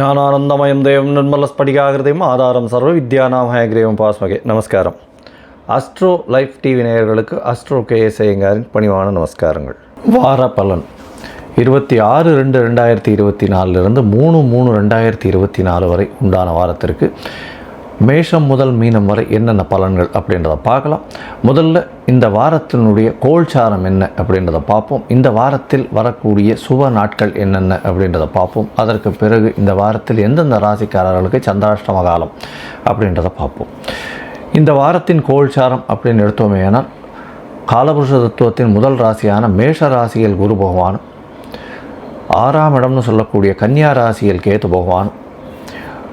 ജ്ഞാനാനന്ദമയം ദേവം ஆதாரம் சர்வ സർവ്വ വിദ്യാനാമയഗ്രേവം பாஸ்மகே. நமஸ்காரம். அஸ்ட்ரோ லைஃப் டிவி நேயர்களுக்கு அஸ்ட்ரோ கேஎஸ் ஐயங்காரின் பணிவான நமஸ்காரங்கள். வார பலன். இருபத்தி ஆறு ரெண்டு ரெண்டாயிரத்தி இருபத்தி நாலுலேருந்து மூணு மூணு ரெண்டாயிரத்தி இருபத்தி நாலு வரை உண்டான வாரத்திற்கு மேஷம் முதல் மீனம் வரை என்னென்ன பலன்கள் அப்படின்றத பார்க்கலாம். முதல்ல இந்த வாரத்தினுடைய கோல்சாரம் என்ன அப்படின்றத பார்ப்போம். இந்த வாரத்தில் வரக்கூடிய சுப நாட்கள் என்னென்ன அப்படின்றத பார்ப்போம். அதற்கு பிறகு இந்த வாரத்தில் எந்தெந்த ராசிக்காரர்களுக்கு சந்திராஷ்டம காலம் அப்படின்றத பார்ப்போம். இந்த வாரத்தின் கோல்சாரம் அப்படின்னு எடுத்தோமே ஆனால் காலபுருஷ தத்துவத்தின் முதல் ராசியான மேஷ ராசியில் குரு பகவானும் ஆறாம் இடம்னு சொல்லக்கூடிய கன்னியா ராசியில் கேத்து பகவானும்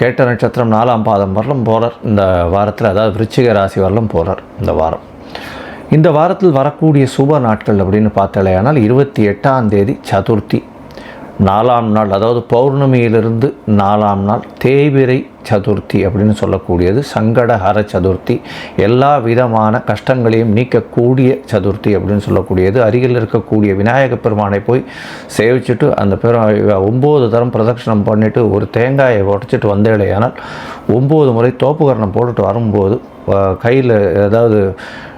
கேட்ட நட்சத்திரம் நாலாம் பாதம் வரலும் போகிறார் இந்த வாரத்தில் அதாவது விருச்சிக ராசி வரலும் போகிறார் இந்த வாரம். இந்த வாரத்தில் வரக்கூடிய சுப நாட்கள் அப்படின்னு பார்த்தாலேயானால் இருபத்தி எட்டாம் தேதி சதுர்த்தி. நாலாம் நாள் அதாவது பௌர்ணமியிலிருந்து நாலாம் நாள் தேவிரை சதுர்த்தி அப்படின்னு சொல்லக்கூடியது சங்கடஹர சதுர்த்தி. எல்லா விதமான கஷ்டங்களையும் நீக்கக்கூடிய சதுர்த்தி அப்படின்னு சொல்லக்கூடியது. அருகில் இருக்கக்கூடிய விநாயக பெருமானை போய் சேவிச்சுட்டு அந்த பெரு ஒம்பது தரம் பிரதட்சணம் பண்ணிவிட்டு ஒரு தேங்காயை உடச்சிட்டு வந்தேடையானால் ஒம்பது முறை தோப்புகரணம் போட்டுட்டு வரும்போது கையில் ஏதாவது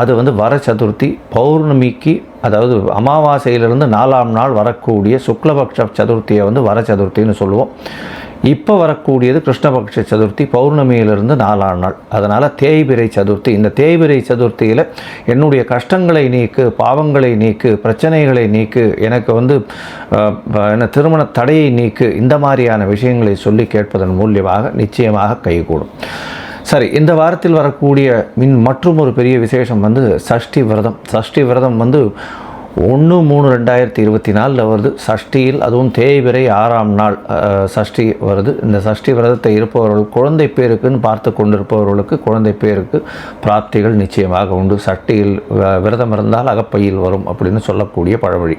அது வந்து வர சதுர்த்தி பௌர்ணமிக்கு அதாவது அமாவாசையிலிருந்து நாலாம் நாள் வரக்கூடிய சுக்லபக்ஷ சதுர்த்தியை வந்து வர சதுர்த்தின்னு சொல்லுவோம். இப்போ வரக்கூடியது கிருஷ்ணபக்ஷ சதுர்த்தி பௌர்ணமியிலிருந்து நாலாம் நாள். அதனால் தேய்பிரை சதுர்த்தி. இந்த தேய்பிரை சதுர்த்தியில் என்னுடைய கஷ்டங்களை நீக்கு பாவங்களை நீக்கு பிரச்சனைகளை நீக்கு எனக்கு வந்து என்ன திருமண தடையை நீக்கு இந்த மாதிரியான விஷயங்களை சொல்லி கேட்பதன் மூலியமாக நிச்சயமாக கைகூடும். சரி இந்த வாரத்தில் வரக்கூடிய மின் மற்றும் ஒரு பெரிய விசேஷம் வந்து சஷ்டி விரதம். சஷ்டி விரதம் வந்து ஒன்று மூணு ரெண்டாயிரத்தி இருபத்தி நாலில் வருது. சஷ்டியில் அதுவும் தேய்பிறை ஆறாம் நாள் சஷ்டி வருது. இந்த சஷ்டி விரதத்தை இருப்பவர்கள் குழந்தை பேருக்குன்னு பார்த்து கொண்டிருப்பவர்களுக்கு குழந்தை பேருக்கு பிராப்திகள் நிச்சயமாக உண்டு. சஷ்டியில் விரதம் இருந்தால் அகப்பையில் வரும் அப்படின்னு சொல்லக்கூடிய பழமொழி.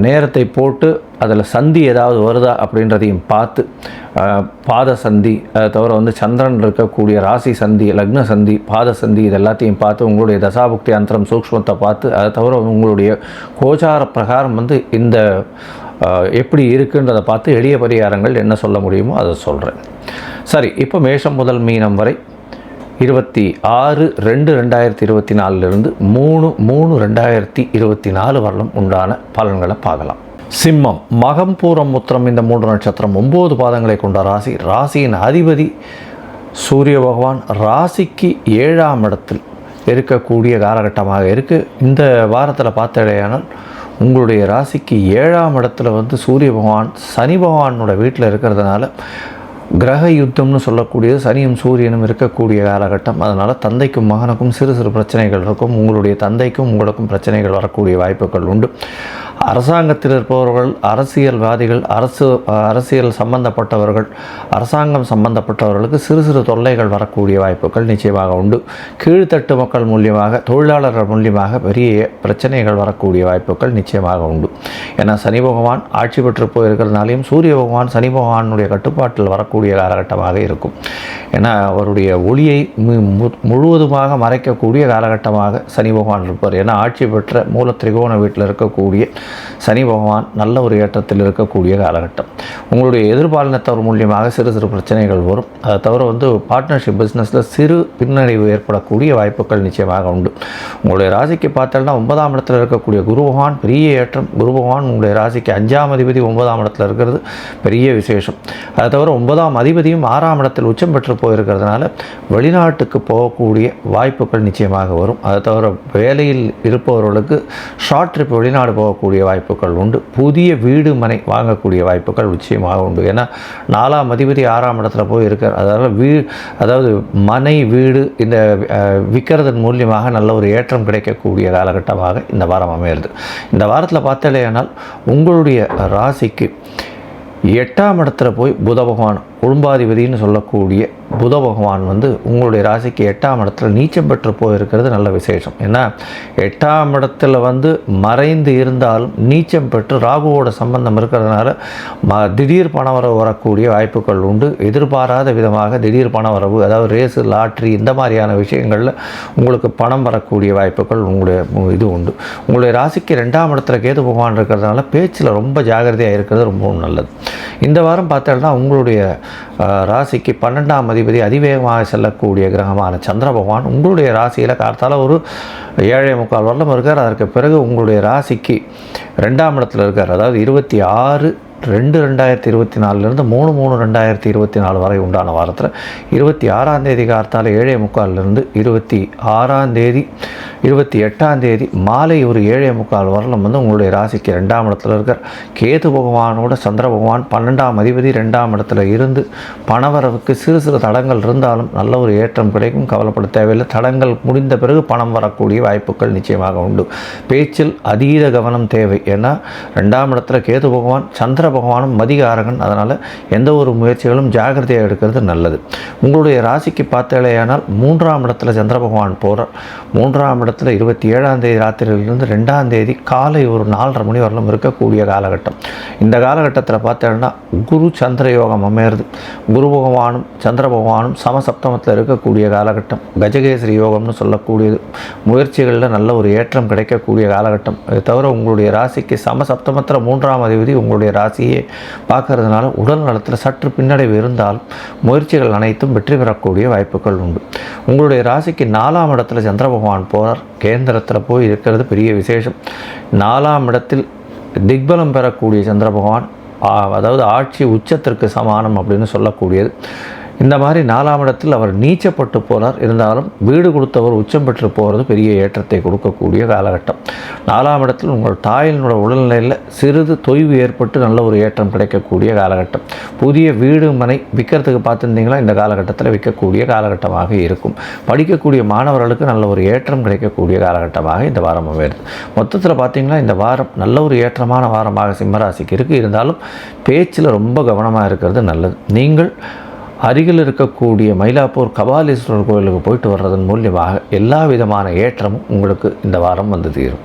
நேரத்தை போட்டு அதில் சந்தி ஏதாவது வருதா அப்படின்றதையும் பார்த்து பாத சந்தி அதை தவிர வந்து சந்திரன் இருக்கக்கூடிய ராசி சந்தி லக்ன சந்தி பாத சந்தி இது எல்லாத்தையும் பார்த்து உங்களுடைய தசாபுக்தி அந்தரம் சூக்ஷ்மத்தை பார்த்து அதை தவிர உங்களுடைய கோச்சார பிரகாரம் வந்து இந்த எப்படி இருக்குன்றதை பார்த்து எளிய பரிகாரங்கள் என்ன சொல்ல முடியுமோ அதை சொல்கிறேன் சரி இப்போ மேஷம் முதல் மீனம் வரை இருபத்தி ஆறு ரெண்டு ரெண்டாயிரத்தி இருபத்தி நாலுலேருந்து மூணு மூணு ரெண்டாயிரத்தி இருபத்தி நாலு வரலும் உண்டான பலன்களை பார்க்கலாம். சிம்மம் மகம் பூரம் முத்திரம் இந்த மூன்று நட்சத்திரம் ஒம்பது பாதங்களை கொண்ட ராசி. ராசியின் அதிபதி சூரிய பகவான் ராசிக்கு ஏழாம் இடத்தில் இருக்கக்கூடிய காலகட்டமாக இருக்குது இந்த வாரத்தில் பார்த்தடையானால் உங்களுடைய ராசிக்கு ஏழாம் இடத்துல வந்து சூரிய பகவான் சனி பகவானோட வீட்டில் இருக்கிறதுனால கிரக யுத்தம்னு சொல்லக்கூடியது சனியும் சூரியனும் இருக்கக்கூடிய காலகட்டம். அதனால் தந்தைக்கும் மகனுக்கும் சிறு சிறு பிரச்சனைகள் இருக்கும். உங்களுடைய தந்தைக்கும் உங்களுக்கும் பிரச்சனைகள் வரக்கூடிய வாய்ப்புகள் உண்டு. அரசாங்கத்தில் இருப்பவர்கள் அரசியல்வாதிகள் அரசு அரசியல் சம்பந்தப்பட்டவர்கள் அரசாங்கம் சம்பந்தப்பட்டவர்களுக்கு சிறு சிறு தொல்லைகள் வரக்கூடிய வாய்ப்புகள் நிச்சயமாக உண்டு. கீழ்த்தட்டு மக்கள் மூலியமாக தொழிலாளர்கள் மூலியமாக பெரிய பிரச்சனைகள் வரக்கூடிய வாய்ப்புகள் நிச்சயமாக உண்டு. ஏன்னா சனி பகவான் ஆட்சி பெற்று போயிருக்கிறதுனாலையும் சூரிய பகவான் சனி பகவானுடைய கட்டுப்பாட்டில் வரக்கூடிய காலகட்டமாக இருக்கும். ஏன்னா அவருடைய ஒளியை மு- மு- முழுவதுமாக மறைக்கக்கூடிய காலகட்டமாக சனி பகவான் இருப்பார். ஏன்னா ஆட்சி பெற்ற மூல திரிகோண வீட்டில் இருக்கக்கூடிய சனி பகவான் நல்ல ஒரு ஏற்றத்தில் இருக்கக்கூடிய காலகட்டம். உங்களுடைய எதிர்பாலினத்தவர் மூலியமாக சிறு சிறு பிரச்சனைகள் வரும். அதை தவிர வந்து பார்ட்னர்ஷிப் பிஸ்னஸில் சிறு பின்னடைவு ஏற்படக்கூடிய வாய்ப்புகள் நிச்சயமாக உண்டு. உங்களுடைய ராசிக்கு பார்த்தோம்னா ஒன்பதாம் இடத்துல இருக்கக்கூடிய குரு பகவான் பெரிய ஏற்றம். குரு பகவான் உங்களுடைய ராசிக்கு அஞ்சாம் அதிபதி ஒன்பதாம் இடத்துல இருக்கிறது பெரிய விசேஷம். அதை தவிர ஒன்பதாம் அதிபதியும் ஆறாம் இடத்தில் உச்சம் பெற்று போயிருக்கிறதுனால வெளிநாட்டுக்கு போகக்கூடிய வாய்ப்புகள் நிச்சயமாக வரும். அதை தவிர வேலையில் இருப்பவர்களுக்கு ஷார்ட் ட்ரிப் வெளிநாடு போகக்கூடிய வாய்ப்புகள் உண்டு. புதிய வீடு மனை வாங்கக்கூடிய வாய்ப்புகள் நிச்சயமாக உண்டு. ஏன்னா நாலாம் அதிபதி ஆறாம் இடத்துல போய் இருக்கார் அதாவது வீ அதாவது மனை வீடு இந்த விற்கிறதன் மூலியமாக நல்ல ஒரு ஏற்றம் கிடைக்கக்கூடிய காலகட்டமாக இந்த வாரம் அமையிறது. இந்த வாரத்தில் பார்த்தாலேயானால் உங்களுடைய ராசிக்கு எட்டாம் இடத்துல போய் புத பகவான் குடும்பாதிபதினு சொல்லக்கூடிய புத பகவான் வந்து உங்களுடைய ராசிக்கு எட்டாம் இடத்துல நீச்சம் பெற்று போயிருக்கிறது நல்ல விசேஷம். ஏன்னா எட்டாம் இடத்துல வந்து மறைந்து இருந்தாலும் நீச்சம் பெற்று ராகுவோட சம்பந்தம் இருக்கிறதுனால ம திடீர் பணவரவு வரக்கூடிய வாய்ப்புகள் உண்டு. எதிர்பாராத விதமாக திடீர் பணவரவு அதாவது ரேஸு லாட்ரி இந்த மாதிரியான விஷயங்களில் உங்களுக்கு பணம் வரக்கூடிய வாய்ப்புகள் உங்களுடைய இது உண்டு. உங்களுடைய ராசிக்கு ரெண்டாம் இடத்துல கேது பகவான் இருக்கிறதுனால பேச்சில் ரொம்ப ஜாகிரதையாக இருக்கிறது ரொம்பவும் நல்லது. இந்த வாரம் பார்த்தோம்னா உங்களுடைய ராசிக்கு பன்னெண்டாம் அதிபதி அதிவேகமாக செல்லக்கூடிய கிரகமான சந்திர பகவான் உங்களுடைய ராசியில் கார்த்தால ஒரு ஏழை முக்கால் வருடம் இருக்கார். அதற்கு பிறகு உங்களுடைய ராசிக்கு ரெண்டாம் இடத்துல இருக்கார். அதாவது இருபத்தி ஆறு ரெண்டு ரெண்டாயிரத்தி இருபத்தி நாலுலேருந்து மூணு மூணு ரெண்டாயிரத்தி இருபத்தி நாலு வரை உண்டான வாரத்தில் இருபத்தி ஆறாம் தேதி கார்த்தால ஏழே முக்கால்லேருந்து இருபத்தி ஆறாம் தேதி இருபத்தி எட்டாம் தேதி மாலை ஒரு ஏழே முக்கால் வரலும் வந்து உங்களுடைய ராசிக்கு ரெண்டாம் இடத்துல இருக்கிற கேது பகவானோட சந்திர பகவான் பன்னெண்டாம் அதிபதி ரெண்டாம் இடத்துல இருந்து பணவரவுக்கு சிறு சிறு தடங்கள் இருந்தாலும் நல்ல ஒரு ஏற்றம் கிடைக்கும். கவலைப்பட தேவையில்லை. தடங்கள் முடிந்த பிறகு பணம் வரக்கூடிய வாய்ப்புகள் நிச்சயமாக உண்டு. பேச்சில் அதீத கவனம் தேவை. ஏன்னா ரெண்டாம் இடத்துல கேது பகவான் சந்திர பகவானும் மதிகாரகன். அதனால் எந்த ஒரு முயற்சிகளும் ஜாகிரதையாக எடுக்கிறது நல்லது. உங்களுடைய ராசிக்கு பார்த்தாலேயானால் மூன்றாம் இடத்துல சந்திர பகவான் போகிறார் மூன்றாம் இடத்துல இருபத்தி ஏழாம் தேதி ராத்திரியிலிருந்து ரெண்டாம் தேதி காலை ஒரு நாலரை மணி வரலும் இருக்கக்கூடிய காலகட்டம். இந்த காலகட்டத்தில் பார்த்தேன்னா குரு சந்திர யோகம் அமையிறது. குரு பகவானும் சந்திர பகவானும் சமசப்தமத்தில் இருக்கக்கூடிய காலகட்டம். கஜகேசரி யோகம்னு சொல்லக்கூடியது. முயற்சிகளில் நல்ல ஒரு ஏற்றம் கிடைக்கக்கூடிய காலகட்டம். இது தவிர உங்களுடைய ராசிக்கு சமசப்தமத்தில் மூன்றாம் அதிபதி உங்களுடைய ராசி. ராசியை பார்க்கறதுனால உடல் நலத்தில் சற்று பின்னடைவு இருந்தால் முயற்சிகள் அனைத்தும் வெற்றி பெறக்கூடிய வாய்ப்புகள் உண்டு. உங்களுடைய ராசிக்கு நாலாம் இடத்துல சந்திர பகவான் போனார் கேந்திரத்தில் போய் இருக்கிறது பெரிய விசேஷம். நாலாம் இடத்தில் திக்பலம் பெறக்கூடிய சந்திர பகவான் அதாவது ஆட்சி உச்சத்திற்கு சமானம் அப்படின்னு சொல்லக்கூடியது. இந்த மாதிரி நாலாம் இடத்தில் அவர் நீச்சப்பட்டு போனார். இருந்தாலும் வீடு கொடுத்தவர் உச்சம் பெற்று போகிறது பெரிய ஏற்றத்தை கொடுக்கக்கூடிய காலகட்டம். நாலாம் இடத்தில் உங்கள் தாயினோட உடல்நிலையில் சிறிது தொய்வு ஏற்பட்டு நல்ல ஒரு ஏற்றம் கிடைக்கக்கூடிய காலகட்டம். புதிய வீடு மனை விற்கிறதுக்கு பார்த்துருந்தீங்களா? இந்த காலகட்டத்தில் விற்கக்கூடிய காலகட்டமாக இருக்கும். படிக்கக்கூடிய மாணவர்களுக்கு நல்ல ஒரு ஏற்றம் கிடைக்கக்கூடிய காலகட்டமாக இந்த வாரம் அமைகிறது. மொத்தத்தில் பார்த்தீங்கன்னா இந்த வாரம் நல்ல ஒரு ஏற்றமான வாரமாக சிம்மராசிக்கு இருக்குது இருந்தாலும் பேச்சில் ரொம்ப கவனமாக இருக்கிறது நல்லது. நீங்கள் அருகில் இருக்கக்கூடிய மயிலாப்பூர் கபாலீஸ்வரர் கோயிலுக்கு போயிட்டு வர்றதன் மூலியமாக எல்லா விதமான ஏற்றமும் உங்களுக்கு இந்த வாரம் வந்து தீரும்.